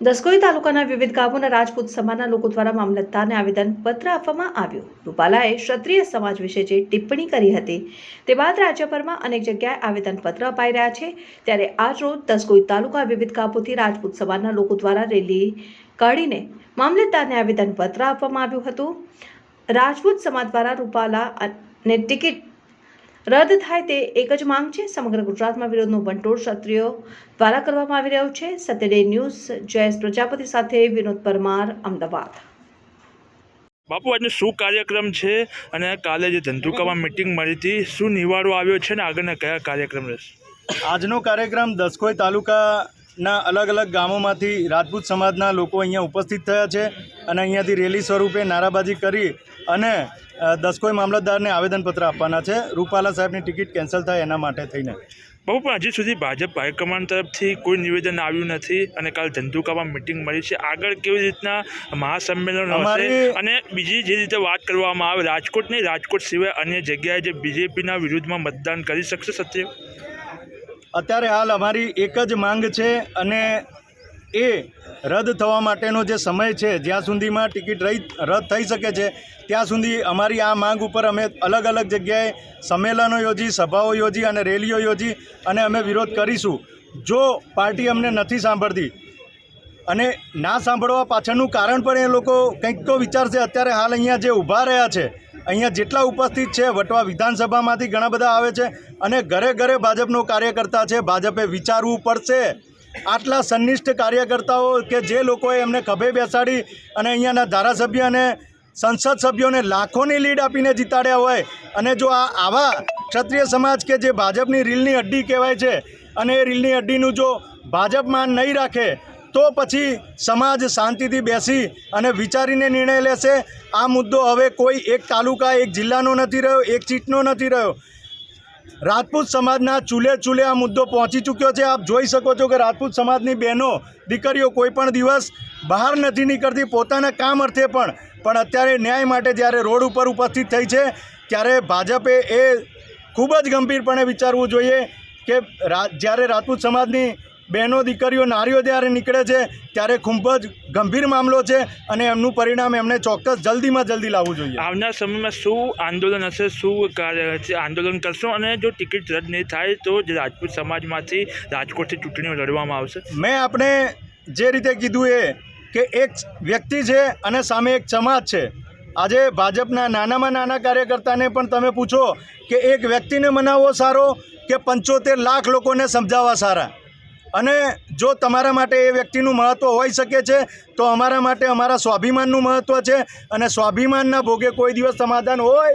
દસકોઈ તાલુકાના વિવિધ ગામોના રાજપૂત સમાજના લોકો દ્વારા મામલતદારને આવેદન પત્ર આપવામાં આવ્યું. રૂપાલાએ ક્ષત્રિય સમાજ વિશે જે ટિપ્પણી કરી હતી તે બાદ રાજ્યભરમાં અનેક જગ્યાએ આવેદનપત્ર અપાઈ રહ્યા છે. ત્યારે આજ રોજ દસકોઈ તાલુકા વિવિધ ગામોથી રાજપૂત સમાજના લોકો દ્વારા રેલી કાઢીને મામલતદારને આવેદનપત્ર આપવામાં આવ્યું હતું. રાજપૂત સમાજ દ્વારા રૂપાલા ને ટિકિટ રદ થાય તે એક જ માંગ છે. સમગ્ર ગુજરાતમાં વિરોધનો વંટોળ ક્ષત્રિયો દ્વારા કરવામાં આવી રહ્યો છે. સત્યડે ન્યૂઝ જયેશ પ્રજાપતિ સાથે વિનોદ પરમાર અમદાવાદ. બાપુ આજનો શું કાર્યક્રમ છે? અને કાલે જે ધંધુકામાં મિટિંગ મળી હતી શું નિવાડો આવ્યો છે? ને આગળના કયા કાર્યક્રમ રહેશે? આજનો કાર્યક્રમ દસકોઈ તાલુકાના અલગ અલગ ગામોમાંથી રાજપૂત સમાજના લોકો અહીંયા ઉપસ્થિત થયા છે અને અહીંયાથી રેલી સ્વરૂપે નારાબાજી કરી અને દસકોઈ મામલતદારને આવેદનપત્ર આપવાના છે. રૂપાલા સાહેબની ટિકિટ કેન્સલ થાય એના માટે થઈને. બહુ પણ હજી સુધી ભાજપ હાઈકમાન્ડ તરફથી કોઈ નિવેદન આવ્યું નથી અને કાલ ધંધુકામાં મિટિંગ મળી છે. આગળ કેવી રીતના મહાસંમેલન હશે અમારી- અને બીજી જે રીતે વાત કરવામાં આવે રાજકોટ નહીં રાજકોટ સિવાય અન્ય જગ્યાએ જે બીજેપીના વિરુદ્ધમાં મતદાન કરી શકશે સત્ય? અત્યારે હાલ અમારી એક જ માંગ છે અને એ રદ થવા માટેનો જે સમય છે, જ્યાં સુધીમાં ટિકિટ રહી રદ થઈ શકે છે, ત્યાં સુધી અમારી આ માંગ ઉપર અમે અલગ અલગ જગ્યાએ સંમેલનો યોજી, સભાઓ યોજી અને રેલીઓ યોજી અને અમે વિરોધ કરીશું. જો પાર્ટી અમને નથી સાંભળતી અને ના સાંભળવા પાછળનું કારણ પણ એ લોકો કંઈક તો વિચારશે. અત્યારે હાલ અહીંયા જે ઊભા રહ્યા છે, અહીંયા જેટલા ઉપસ્થિત છે, વટવા વિધાનસભામાંથી ઘણા બધા આવે છે અને ઘરે ઘરે ભાજપનો કાર્યકર્તા છે, ભાજપે વિચારવું પડશે. આટલા સંનિષ્ઠ કાર્યકર્તાઓ કે જે લોકોએ એમને ખભે બેસાડી અને અહીંયાના ધારાસભ્ય અને સંસદ સભ્યોને લાખોની લીડ આપીને જીતાડ્યા હોય અને જો આ આવા ક્ષત્રિય સમાજ કે જે ભાજપની રીલની અડ્ડી કહેવાય છે અને એ રીલની અડ્ડીનું જો ભાજપ માન નહીં રાખે, તો પછી સમાજ શાંતિથી બેસી અને વિચારીને નિર્ણય લેશે. આ મુદ્દો હવે કોઈ એક તાલુકા, એક જિલ્લાનો નથી રહ્યો, એક સીટનો નથી રહ્યો. રાજપૂત સમાજના ચૂલે ચૂલે આ મુદ્દો પહોંચી ચૂક્યો છે. આપ જોઈ શકો છો કે રાજપૂત સમાજની બહેનો, દીકરીઓ કોઈ પણ દિવસ બહાર નથી નીકળતી, પોતાના કામ અર્થે પણ. પણ અત્યારે ન્યાય માટે જ્યારે રોડ ઉપર ઉપસ્થિત થઈ છે, ત્યારે ભાજપે એ ખૂબ જ ગંભીરપણે વિચારવું જોઈએ કે જ્યારે રાજપૂત સમાજની બહેનો દીકરીઓ નારીઓ જ્યારે નીકળે છે ત્યારે ખૂબ જ ગંભીર મામલો છે અને એમનું પરિણામ એમને ચોક્કસ જલ્દીમાં જલ્દી લાવવું જોઈએ. આવનાર સમયમાં શું આંદોલન હશે શું કાર્ય આંદોલન કરશો અને જો ટિકિટ રદ નહીં થાય તો રાજપૂત સમાજમાંથી રાજકોટથી ચૂંટણીઓ લડવામાં આવશે? મેં આપણે જે રીતે કીધું એ કે એક વ્યક્તિ છે અને સામે એક સમાજ છે. આજે ભાજપના નાનામાં નાના કાર્યકર્તાને પણ તમે પૂછો કે એક વ્યક્તિને મનાવવો સારો કે પંચોતેર લાખ લોકોને સમજાવવા સારા? અને જો તમારા માટે એ વ્યક્તિનું મહત્ત્વ હોઈ શકે છે, તો અમારા માટે અમારા સ્વાભિમાનનું મહત્ત્વ છે. અને સ્વાભિમાનના ભોગે કોઈ દિવસ સમાધાન હોય